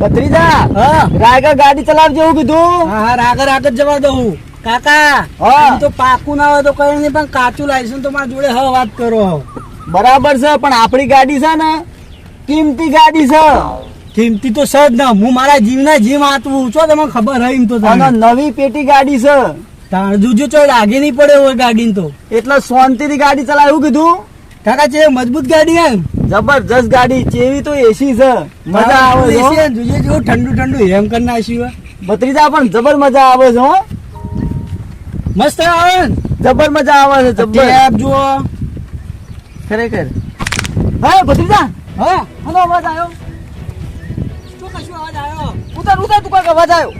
ભત્રીજા હા. ગાડી ચલાવજો એવું કીધું. હા હા આગળ આગળ જવા દઉં કાકા હા. તો પાકું ના હોય તો કઈ નહીં પણ કાચું લાયસન્સ તો મારા જોડે હવે વાત કરો બરાબર છે પણ આપણી ગાડી છે ને કિંમતી ગાડી છે. કિંમતી તો સજ ના. હું મારા જીવના જીવ આતવું છો. તમને ખબર હોય એમ તો નવી પેટી ગાડી છે. તાણ જોજો ચો લાગે નહીં પડે હોય ગાડી તો. એટલે શાંતિથી ગાડી ચલાવ એવું કીધું. કાકા છે મજબૂત ગાડી હે જબરજસ્ત ગાડી ચેવી તો એસી છે. મજા આવે છે જોઈએ જેવું ઠંડુ ઠંડુ હેમ કરી નાખ્યું હોય. બત્રીજા પણ જબર મજા આવે છે હો. મસ્ત આવે જબર મજા આવે છે જબર. એપ જુઓ. ખરેખર. હા ભત્રીજા હા. આનો અવાજ આવ્યો? શું કશું અવાજ આવ્યો? ઉતર ઉતર તું કંઈક અવાજ આવ્યો.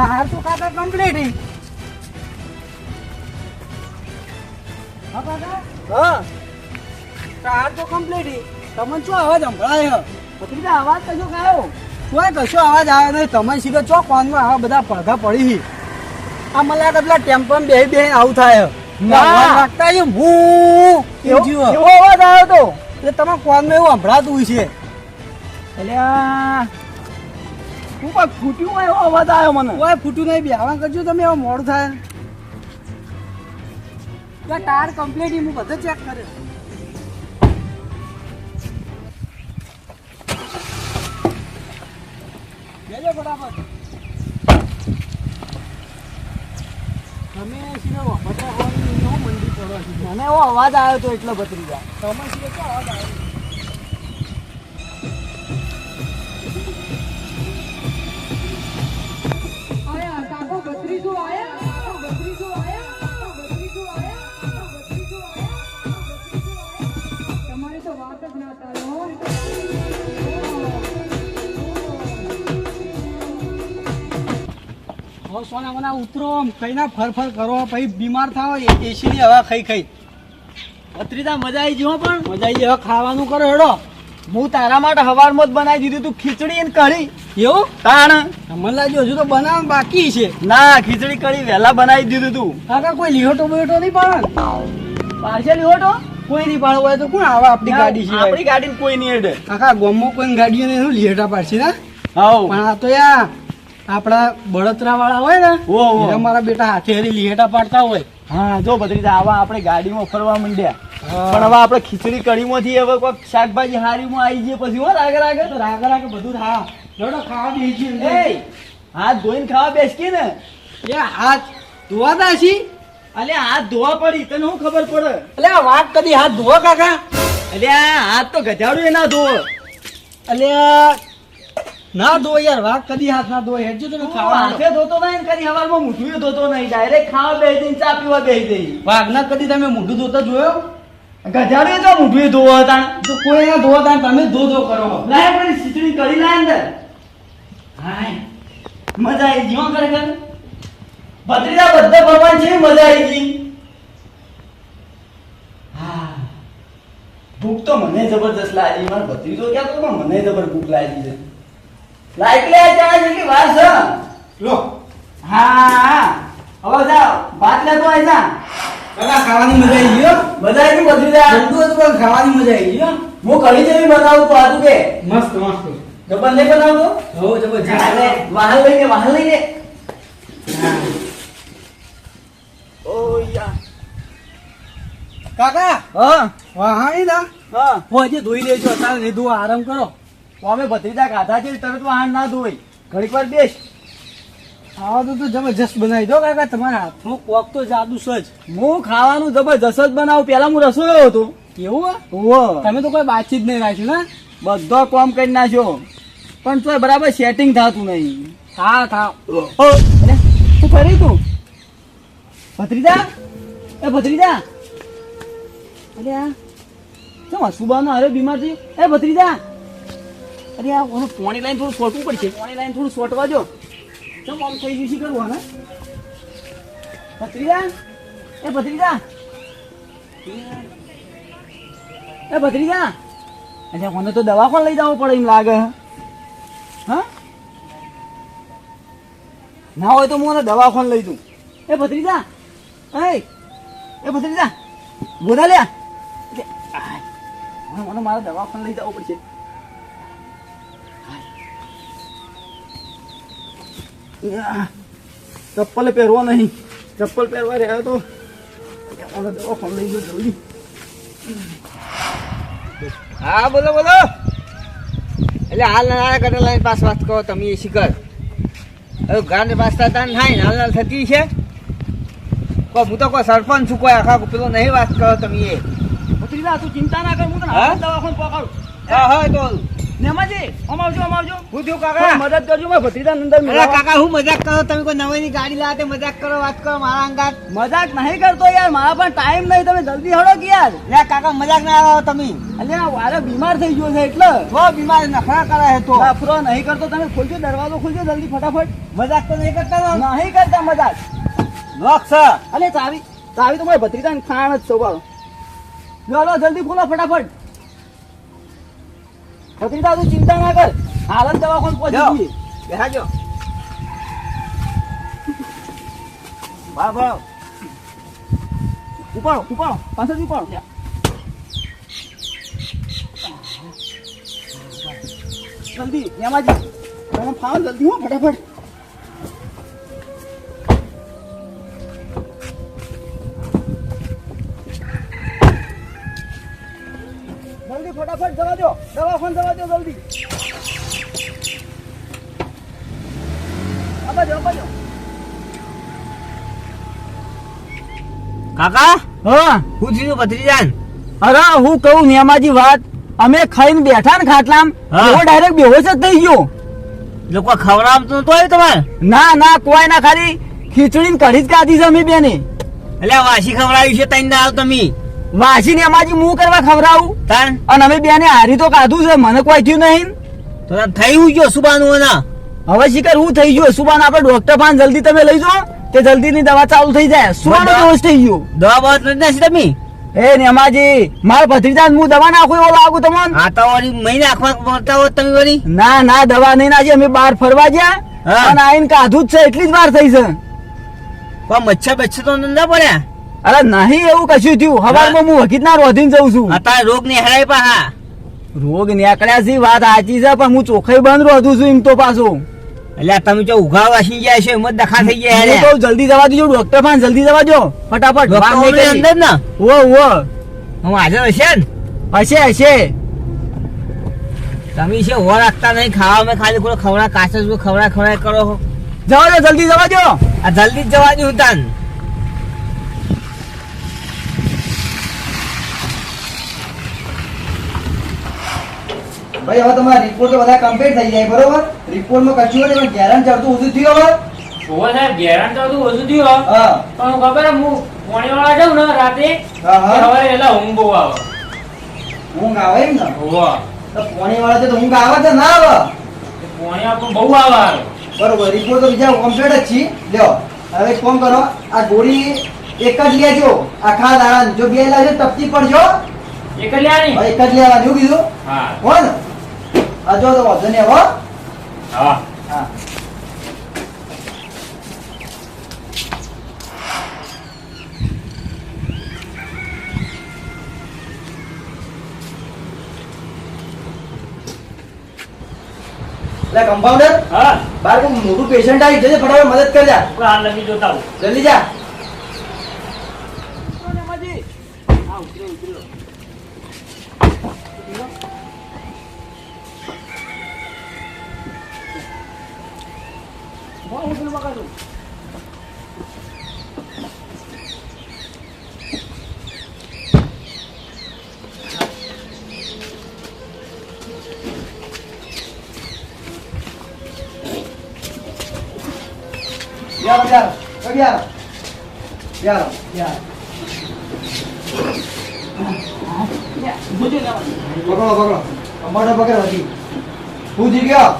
તાર તો ખાતા કમ્પ્લીટ હા તાર તો કમ્પ્લીટ તમને શું અવાજ સંભળાય હે? અવાજ કશો કયો કોઈ કશો અવાજ આવે નહીં. તમે સીધો ચો કોનમાં આવા બધા પડઘા પડી આ મને લાગે પેલા ટેમ્પો બે બે આવું થાય. ના. અવાજ છે હું એવો અવાજ આવ્યો તો. એટલે તમે કોનમાં એવું સંભળાતું છે. તું કોઈ ફૂટ્યું હોય એવો અવાજ આવ્યો મને. કોઈ ફૂટ્યું નહીં બેહવા કરજો તમે એવો મોડું થાય. તો ટાયર કમ્પ્લીટ હું બધે ચેક કર્યો. બેજો ફટાફટ. તમે સીધો વાપરતા હોવાની નો મંડી પડો મને એવો અવાજ આવ્યો તો એટલો ભત્રીજા તમે શું અવાજ આવે તારા માટે હવારમાં જ બનાવી દીધું તું, ખીચડી ને કઢી. એવું? તાણ. મને લાગ્યું બનાવવાનું બાકી છે. ના, ખીચડી કઢી વહેલા બનાવી દીધું તું. કાકા, કોઈ લીહોટો બોયોટો નહીં પાડે પાર્સલ હોટો કોઈ નહીં પાડવું હોય તો કોણ આવે આપણી ગાડી છે આપણી ગાડી કોઈ નહીં હેડે કાકા ગામમાં કોઈ ગાડીઓ ને શું લીહેટા પાડશે ને? હા પણ આ તો યા આપણા બળતરા વાળા હોય ને ઓ. મારા બેટા હાથે હરી લીહેટા પાડતા હોય. હા જો ભત્રીજા આવા આપણે ગાડીમાં ફરવા માંડ્યા. પણ હવે આપણે ખીચડી કઢીમાંથી હવે કોઈ શાકભાજી હારીમાં આવી જઈએ પછી હો રાગે રાગે. તો રાગ રાગ બધું હા. જોડો ખાવા બેસી હાથ ધોઈને ખાવા બેસકી ને. એ હાથ ધોવાતા છી અલે હાથ ધોવા પડી તને શું ખબર પડે? અલે વાત કદી હાથ ધોવો કાકા? અલે હાથ તો ગજાડું એ ના ધોવો. અલે ના ધો યાર વાત કદી હાથ ના ધો હેડજો તમે ખાવા હાથે ધોતો નહીં ને કદી હવારમાં મૂઠું ધોતો નહીં ડાયરેક્ટ ખાવા બેસી જઈને ચા પીવા બેસી વાઘ વાઘના કદી તમે મોઢું ધોતા જોયો? ગજાડું તો મૂઠું ધોવો હતા. તો કોઈ ના ધોવા હતા તમે ધો ધો કરો. લાય પણ સીચડી કરી લાય અંદર. હાય મજા આવી જીવા ખરેખર. ભત્રીજા બધા ભગવાન છે મજા આવી ગઈ. હા. ભૂખ તો મને જબરદસ્ત લાગી. મારો ભત્રીજો ક્યાં તો પણ મને જબર ભૂખ લાગી છે. લાઈક લે ચા જેટલી વાર છે. લો. હા. હવે જાઓ. ભાત લેતો આય જા કાકા ખાવાની મજા આવી ગયો મજા આવી ભત્રીજા? ઠંડુ હતું પણ ખાવાની મજા આવી ગયો હું. કઢી જેવી બનાવું તો આજુ કે? મસ્ત મસ્ત. જબર નહીં બનાવતો? હો જબર વાહલ લઈને વાહન લઈને ઓ યા કાકા! હા? વાહાણી ના? હા. હું હજી ધોઈ લેજો તારે નહીં ધોવા આરામ કરો. અમે ભત્રીજા ખાધા છે તરત વાહન ના ધોઈ. ઘડીક વાર બેસ. આવા તો જબરજસ્ત બનાવી દો કાકા તમારા હાથનું કોક તો જાદુ સજ હું ખાવાનું જબરજસ્ત જ બનાવું પેલા હું રસોયો હતો. એવું ઓહો તમે તો કોઈ બાતચીત નહીં રાખ્યું ને? બધો કોમ કરી નાખ્યો. પણ તો બરાબર સેટિંગ થતું નહીં. હા થા. શું કરી તું? ભત્રીજા? એ ભત્રીજા? અરે આ શું હસુબાનો અરે બીમાર છે? એ ભત્રીજા, અરે આ, ઓનું પોણી લાઈન થોડું સોટવું પડશે. પોણી લાઈન થોડું સોટવા જો ચમ આમ થઈ ગયું છે કરવું હવે? ભત્રીજા, એ ભત્રીજા. એ ભત્રીજા. એટલે મને તો દવા પણ લઈ જવો પડે એમ લાગે. હા? ના હોય તો હું મને દવાખાને લઈ દઉં એ ભત્રીજા એ ભત્રીજા, બોધા લ્યા. મને મારે દવાખાને લઈ જવું પડશે. ચપ્પલ પહેરવો નહીં. ચપ્પલ પહેરવા રહ્યો તો મને દવાખાને લઈ જવું જલ્દી. હા, બોલો બોલો. એટલે હાલ ના કરતા લાઈન પાસ વાત કરો તમે એ શીખર. હવે ગાંડ પાસ થતા થાય હાલ હાલ થતી છે. કહો હું તો કોઈ સરપંચ છું, કોઈ આખા પેલો નહીં વાત કરો તમે એ. ભત્રીજા તું ચિંતા ના કર હું તને હા? દવાખાને પહોંચાડું હા હા તો નેમાજી આવજો આમ હું થયું કાકા? મદદ કરજો મારા ભત્રીજા અંદર મેળા કાકા હું મજાક કરો તમે કોઈ નવી ગાડી લાવે મજાક કરો વાત કરો મારા અંગાત. મજાક નહીં કરતો યાર મારા પણ ટાઈમ નહીં તમે જલ્દી હળો કે યાર. લે કાકા મજાક ના આવો તમે. અલ્યા વારે બીમાર થઈ ગયો છે એટલે. તો બીમાર નખરા કરે છે તો. નફરો નહીં કરતો તમે ખોલજો દરવાજો ખોલજો જલ્દી ફટાફટ. મજાક તો નહીં કરતા નહીં કરતા મજાક. લોક છે. અલે ચાવી ચાવી તો મારા ભત્રીજાને ખાણ જ સોબાળો લો જલ્દી ખોલો ફટાફટ. ભત્રીજા તું ચિંતા ના કર. હાલ જ દવાખાને પહોંચી. જઈએ. બેહાજો. વાહ વાહ. ઉપાડો ઉપાડો. પાછળથી ઉપાડો. જલ્દી એમાં તમે ફાવ જલ્દી હો ફટાફટ. ફટાફટ જવા દો. દવાખાન જવા દો જલ્દી. કાકા? હા? હું થયું ભત્રીજાન. અરે હું કહું નિયમાજી વાત. અમે ખાઈને બેઠા ને ખાટલામ. એવો ડાયરેક્ટ બેહોશ જ થઈ ગયો. લોકો ખવડાવતો તો તમારે? ના ના કોઈ ના ખાલી ખીચડી ને કઢી જ કાઢી છે અમે બેને. એટલે વાસી ખવડાવ્યું છે તઈને દાવ તમે. વાસી અમાજી હું કરવા ખવડાવું? તાન. અને અમે બેને હારી તો ખાધું છે મને કોઈ થયું નહીં. તો થઈ ગયો સુબાનું ના હવે શિકર હું થઈ ગયો? સુબાન આપણે ડોક્ટર પાન જલ્દી તમે લઈ જાઓ તે જલ્દી ની દવા ચાલુ થઈ જાય. સુવાનો દવા- બેહોશ થઈ ગયો. દવા બવા લઈ નાખી તમે? એ અમાજી મારો ભત્રીજા હું દવા નાખું એવો લાગુ તમને? હા તો વળી મહિને આખવા મળતા હોત તમે વળી. ના ના દવા નહીં નાખી અમે બહાર ફરવા ગયા. અને આઈને કાધું જ છે એટલી જ વાર થઈ છે. પણ મચ્છર બચ્છર તો ના પડ્યા? અરે નહીં એવું કશું થયું. હવારમાં હું વકીલ ના રોધીને જઉં છું. અત્યારે રોગ ને હરાય પાહા રોગ નીકળ્યા છે વાત સાચી છે પણ હું ચોખ્ખાઈ બંધ રોધું છું એમ તો પાછો. એટલે તમે જો ઉઘાવ વાસી ગયા છે એમ જ દખા થઈ ગયા હેરે. કહું જલ્દી જવા દેજો ડોક્ટર પાસે જલ્દી જવા દો. ફટાફટ ડોક્ટર. અંદર ને? ઓ ઓ હું હાજર હશે ને? હશે હશે. તમે છે હો રાખતા નહીં ખાવા મેં ખાલી ખોડો ખવડા કાચ ખવડા ખવડા કરો. દો જલ્દી જવા દો. આ જલ્દી જ જવા દઉં તાન. ભાઈ હવે તમારા રિપોર્ટ તો બધા કમ્પ્લીટ થઈ જાય બરોબર? રિપોર્ટમાં કશું નથી પણ ગેરંટી ચડતું ઓછું થયું હવે? ઓવો સાહેબ ગેરાન તો ઓછું થયું હો. પણ હું ખબર હે, હું પોણીવાળા જાઉં ને રાતે ઊંઘ બહુ આવે. ઊંઘ આવે એમ ને? ઓવો. તો પોણી વાળા તો ઊંઘ આવે છે ના આવે? પોણી આપણું બહુ આવે. બરોબર રિપોર્ટ તો બીજા કમ્પ્લીટ જ છે લ્યો હવે કોમ કરો. આ ગોળી એક જ લેજો આખા દાડા જો બે લાવજો તપતી પડજો. એક જ લ્યા ની? એક જ લેવાની એવું કીધું? હા. કોણ આ જો તો વાંધો નહીં હો. હા. હા. એટલે કમ્પાઉન્ડર હા. બાર કોઈ મોટું પેશન્ટ આવી જજે ફટાફટ મદદ કરજા. હાલ લગી જોતા આવું. જલ્દી જા. યાર યાર કઈ યાર યાર યાર પકડો પકડો કમાડો પકડ હતી હું જી ગયો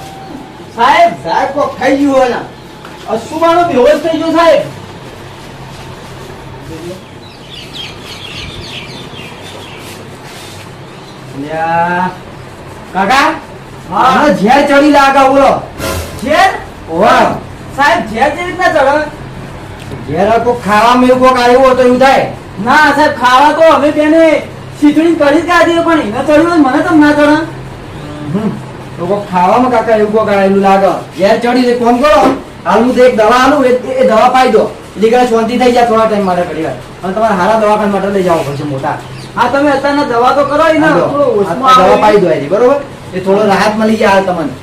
સાહેબ સાહેબ કો ખાઈ ગયું હોય ને અશુભાનો બેહોશ થઈ ગયો સાહેબ. કાકા હા. ઝેર ચડી લાગા ઓલો ઝેર? ઓવા સાહેબ ઝેર જે રીતના ચડે. જ્યારે તો ખાવામાં મેં કોક આવ્યું તો એવું થાય. ના સાહેબ ખાવા તો હવે તેને ખીચડી કરી કાઢી પણ એને ચડ્યું મને તો ના ચડે. તો કોક ખાવામાં કાકા એવું કોક આવેલું લાગે. ઘેર ચડી કોમ કરો. હાલ હું તો એક દવા આલું એ દવા પાઈ દો. એટલે શાંતિ થઈ જાય થોડા ટાઈમ માટે ઘડી અને તમારે હારા દવાખાના માટે લઈ જવા પડશે મોટા. હા તમે અત્યારના દવા તો કરો ઓછમાં દવા પાઈ દો એની, બરોબર? એ થોડો રાહત મળી જાય હાલ તમને.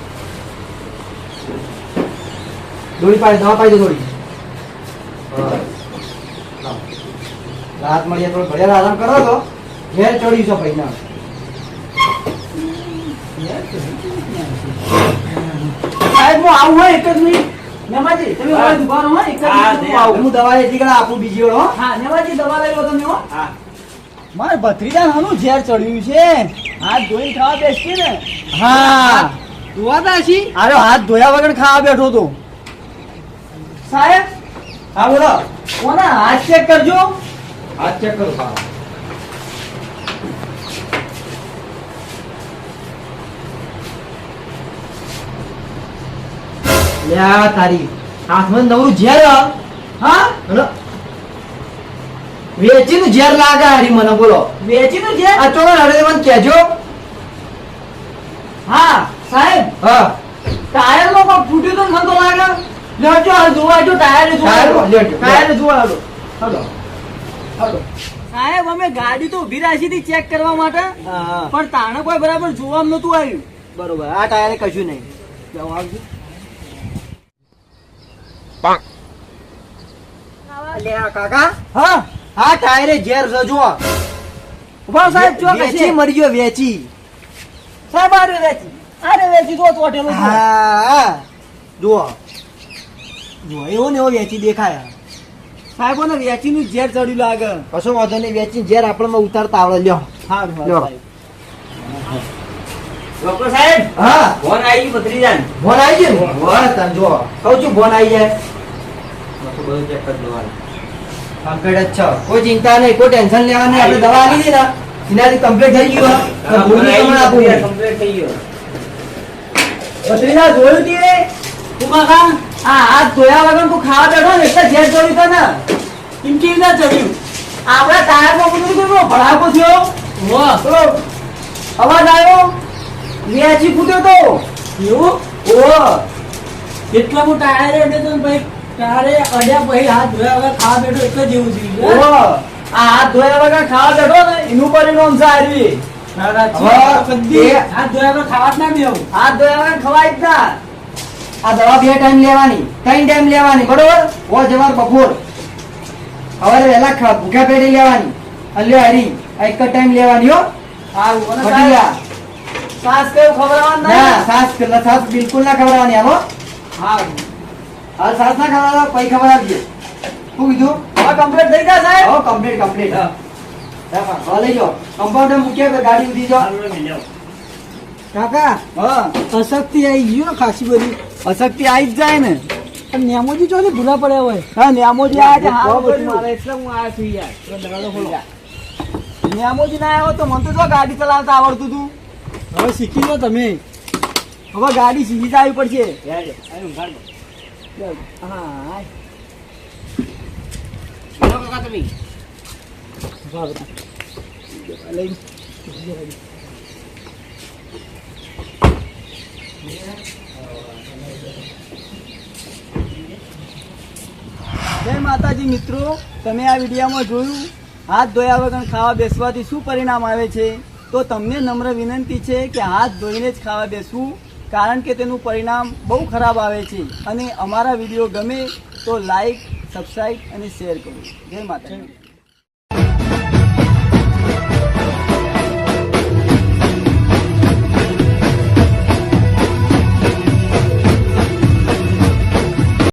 દોડી પાડી દવા પાઈ દો થોડી. રાહત મળી જાય થોડો ઘડિયાળ આરામ કરો તો. ઘેર ચડી છો પૈસા સાહેબ હું આવું હોય એક જ મિનિટ. નેમાજી તમે હા. દુકાન હોય એક જ હા, મિનિટ દે. હું દવા એટલી કડા આપું બીજી વાર હો. હા નેમાજી દવા લઈ લો તમે હો. હા. મારે ભત્રીજા હાનું ઝેર ચડ્યું છે. હાથ ધોઈને ખાવા બેસી ને. હા. ધોવાતા છી અરે હાથ ધોયા વગર ખાવા બેઠો તો સાહેબ. હા બોલો. કોના હાથ ચેક કરજો. હાથ ચેક કરો હા. લ્યા તારી. હાથમાં નવરું ઝેર હા. વેચીનું ઝેર લાગે હારી મને બોલો. વેચીનું ઝેર? આ ચોરો હરે મને કહેજો. હા સાહેબ. હા. ટાયર નો કોઈ ફૂટ્યું તો મને તો લાગે. લેજો આ જોવા જો ટાયર જોવા ટાયર લેજો. ટાયર જોવા હાલો. હાલો. હાલો. સાહેબ અમે ગાડી તો ઊભી રાખી હતી ચેક કરવા માટે. હા પણ તાણે કોઈ બરાબર જોવા નતું આવ્યું. બરોબર. આ ટાયરે કશું નહીં. જાઓ અલે કાકા? હા? આ ટાયરે ઝેર છે ઊભા સાહેબ જો વેચી મરી ગયો વેચી. સાહેબ આરે વેચી. આરે વેચી તો ચોટેલો છે. હા જો જો એવો ને એવો વેચી દેખાય. સાહેબોને વેચીનું ઝેર ચડ્યું લાગે. કશો વાંધો નહીં વેચી ઝેર આપણને ઉતારતા આવડે. લ્યો. હા લ્યો. ડોક્ટર સાહેબ હા. ફોન આવી ગયું ભત્રીજાને. ફોન આવી ગયો વાહ તને જુઓ કહું છું ફોન આવી જાય. બધું બધું check કરી દેવાનું. કમ્પ્લીટ જ કોઈ ચિંતા નહીં કોઈ ટેન્શન લેવા આપણે દવા આપી દીધી ને એનાથી કમ્પ્લીટ થઈ ગયું તો ભૂલની તમને આપું નહીં. થઈ ગયું. ભત્રીજા જોયું તી? તું કાકા આ હાથ વગર તું ખાવા બેઠો ને એટલે ઝેર ચડ્યું તને કેમ કેવી રીતે ચડ્યું આપણા ટાયરમાં બધું ભડાકો થયો? અવાજ આવ્યો? વેચી ફૂટ્યો તો એવું? ઓ એટલા મોટા આયરે એટલે તો ભાઈ તારે અડ્યા ભાઈ હાથ ધોયા વગર ખાવા બેઠો એટલે જ એવું ઓ આ હાથ ધોયા વગર ખાવા બેઠો ને એનું પરિણામ છે આરવી હાથ ધોયા વગર ખાવા જ ના હાથ ધોયા વગર ખવાય જ ના. આ દવા બે ટાઈમ લેવાની ત્રણ ટાઈમ લેવાની બરોબર? ઓ જવાર બપોર. હવે વહેલા ખા ભૂખ્યા પેટે લેવાની. અલ્યો હરી એક જ ટાઈમ લેવાની હો. સારું અને પટી ગયા. સાહેબ, સાસ કેવું ખવડાવવાનું ના સાસ સાસ સાસ બિલકુલ ના ખવડાવવાની આવો હા. હા સાસ ના ખવડાવો પછી ખવડાવજે શું કીધું? હવે કમ્પ્લીટ થઈ ગયા સાહેબ? હો કમ્પ્લીટ કમ્પ્લીટ હા. લઈ જાઓ. કમ્પાઉન્ડર મૂક્યા કે ગાડી ઉધી જાઓ. કાકા હા. અશક્તિ આવી ગયું ને ખાસી બધી. અશક્તિ આવી જ જાય ને. નેમોજી ચો ભૂલા પડ્યા હોય. હા ન્યામોજી આ હા બધું બધું મારે એટલે હું આ છું યાર. દરવાજો ખોલો. ના આવ્યો તો મને તો જો ગાડી ચલાવતા આવડતું હતું હવે શીખી લો તમે. હવે ગાડી સીધી જ આવી પડશે. હા. કાકા તમે. જય માતાજી મિત્રો તમે આ વિડીયોમાં જોયું? હાથ ધોયા વગર ખાવા બેસવાથી શું પરિણામ આવે છે? તો તમને નમ્ર વિનંતી છે કે હાથ ધોઈને જ ખાવા બેસવું કારણ કે તેનું પરિણામ બહુ ખરાબ આવે છે. અને અમારા વીડિયો ગમે તો લાઈક સબસ્ક્રાઈબ અને શેર કરો. જય માતાજી.